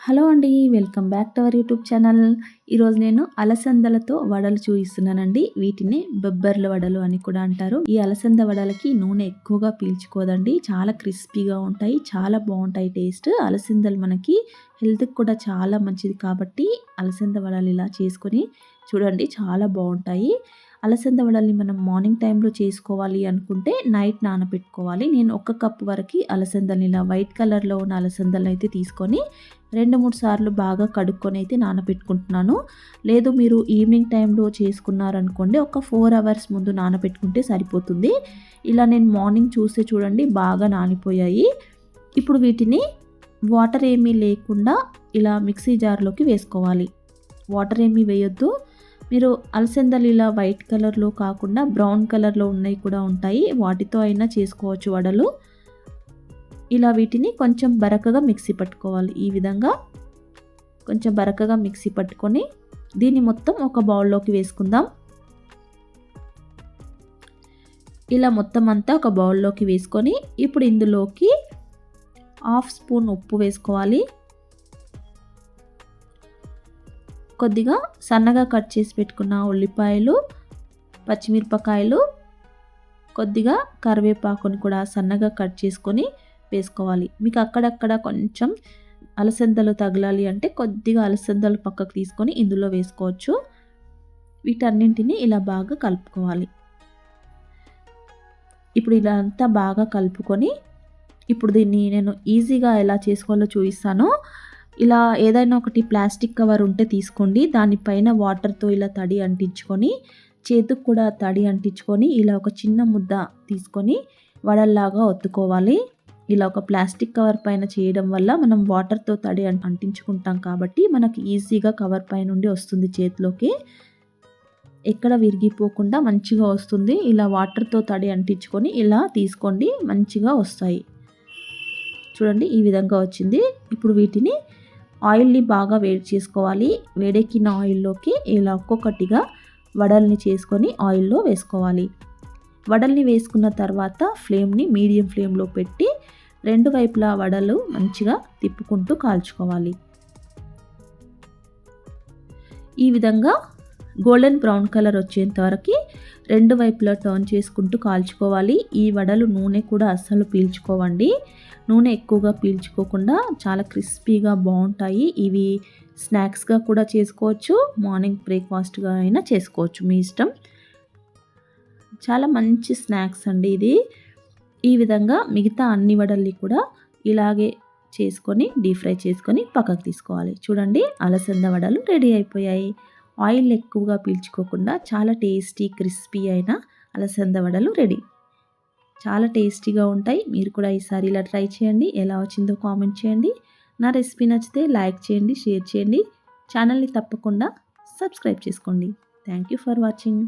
Hello అండి welcome back to our YouTube channel. ఈరోజు నేను అలసందలతో వడలు చూపిస్తున్నానండి వీటిని బొబ్బర్ల వడలు అని కూడా అంటారు. ఈ అలసంద వడలకి నూనె ఎక్కువగా పీల్చుకోదండి. చాలా క్రిస్పీగా ఉంటాయి చాలా బాగుంటాయి టేస్ట్. అలసందలు మనకి హెల్త్కి కూడా చాలా మంచిది కాబట్టి అలసంద వడలు ఇలా చేసుకొని చూడండి చాలా బాగుంటాయి. అలసంద వడల్ని మనం మార్నింగ్ టైంలో చేసుకోవాలి అనుకుంటే నైట్ నానబెట్టుకోవాలి. నేను ఒక కప్ వరకు అలసందల్ని ఇలా వైట్ కలర్లో ఉన్న అలసందలను అయితే తీసుకొని రెండు మూడు సార్లు బాగా కడుక్కొని అయితే నానబెట్టుకుంటున్నాను. లేదు మీరు ఈవినింగ్ టైంలో చేసుకున్నారనుకోండి ఒక ఫోర్ అవర్స్ ముందు నానబెట్టుకుంటే సరిపోతుంది. ఇలా నేను మార్నింగ్ చూస్తే చూడండి బాగా నానిపోయాయి. ఇప్పుడు వీటిని వాటర్ ఏమీ లేకుండా ఇలా మిక్సీ జార్లోకి వేసుకోవాలి. వాటర్ ఏమీ వేయొద్దు. మీరు అలసందలు ఇలా వైట్ కలర్లో కాకుండా బ్రౌన్ కలర్లో ఉన్నాయి కూడా ఉంటాయి. వాటితో అయినా చేసుకోవచ్చు వడలు. ఇలా వీటిని కొంచెం బరకగా మిక్సీ పట్టుకోవాలి. ఈ విధంగా కొంచెం బరకగా మిక్సీ పట్టుకొని దీన్ని మొత్తం ఒక బౌల్లోకి వేసుకుందాం. ఇలా మొత్తం అంతా ఒక బౌల్లోకి వేసుకొని ఇప్పుడు ఇందులోకి హాఫ్ స్పూన్ ఉప్పు వేసుకోవాలి. కొద్దిగా సన్నగా కట్ చేసి పెట్టుకున్న ఉల్లిపాయలు పచ్చిమిరపకాయలు కొద్దిగా కరివేపాకుని కూడా సన్నగా కట్ చేసుకొని వేసుకోవాలి. మీకు అక్కడక్కడ కొంచెం అలసందలు తగలాలి అంటే కొద్దిగా అలసందలు పక్కకు తీసుకొని ఇందులో వేసుకోవచ్చు. వీటన్నింటిని ఇలా బాగా కలుపుకోవాలి. ఇప్పుడు ఇలా అంతా బాగా కలుపుకొని ఇప్పుడు దీన్ని నేను ఈజీగా ఎలా చేసుకోవాలో చూపిస్తాను. ఇలా ఏదైనా ఒకటి ప్లాస్టిక్ కవర్ ఉంటే తీసుకోండి. దానిపైన వాటర్తో ఇలా తడి అంటించుకొని చేతికి కూడా తడి అంటించుకొని ఇలా ఒక చిన్న ముద్ద తీసుకొని వడల్లాగా ఒత్తుకోవాలి. ఇలా ఒక ప్లాస్టిక్ కవర్ పైన చేయడం వల్ల మనం వాటర్తో తడి అంటించుకుంటాం కాబట్టి మనకి ఈజీగా కవర్ పై నుండి వస్తుంది చేతిలోకి. ఎక్కడ విరిగిపోకుండా మంచిగా వస్తుంది. ఇలా వాటర్తో తడి అంటించుకొని ఇలా తీసుకోండి మంచిగా వస్తాయి. చూడండి ఈ విధంగా వచ్చింది. ఇప్పుడు వీటిని ఆయిల్ని బాగా వేడి చేసుకోవాలి. వేడెక్కిన ఆయిల్లోకి ఇలా ఒక్కొక్కటిగా వడల్ని చేసుకొని ఆయిల్లో వేసుకోవాలి. వడల్ని వేసుకున్న తర్వాత ఫ్లేమ్ని మీడియం ఫ్లేమ్లో పెట్టి రెండు వైపులా వడలు మంచిగా తిప్పుకుంటూ కాల్చుకోవాలి. ఈ విధంగా గోల్డెన్ బ్రౌన్ కలర్ వచ్చేంత వరకు రెండు వైపులా టర్న్ చేసుకుంటూ కాల్చుకోవాలి. ఈ వడలు నూనె కూడా అస్సలు పీల్చుకోవండి. నూనె ఎక్కువగా పీల్చుకోకుండా చాలా క్రిస్పీగా బాగుంటాయి. ఇవి స్నాక్స్గా కూడా చేసుకోవచ్చు. మార్నింగ్ బ్రేక్ఫాస్ట్గా అయినా చేసుకోవచ్చు మీ ఇష్టం. చాలా మంచి స్నాక్స్ అండి ఇది. ఈ విధంగా మిగతా అన్ని వడల్ని కూడా ఇలాగే చేసుకొని డీప్ ఫ్రై చేసుకొని పక్కకు తీసుకోవాలి. చూడండి అలసంద వడలు రెడీ అయిపోయాయి. ఆయిల్ ఎక్కువగా పీల్చుకోకుండా చాలా టేస్టీ క్రిస్పీ అయిన అలసంద వడలు రెడీ. చాలా టేస్టీగా ఉంటాయి. మీరు కూడా ఈసారి ఇలా ట్రై చేయండి. ఎలా వచ్చిందో కామెంట్ చేయండి. నా రెసిపీ నచ్చితే లైక్ చేయండి షేర్ చేయండి. ఛానల్ని తప్పకుండా సబ్స్క్రైబ్ చేసుకోండి. Thank you for watching.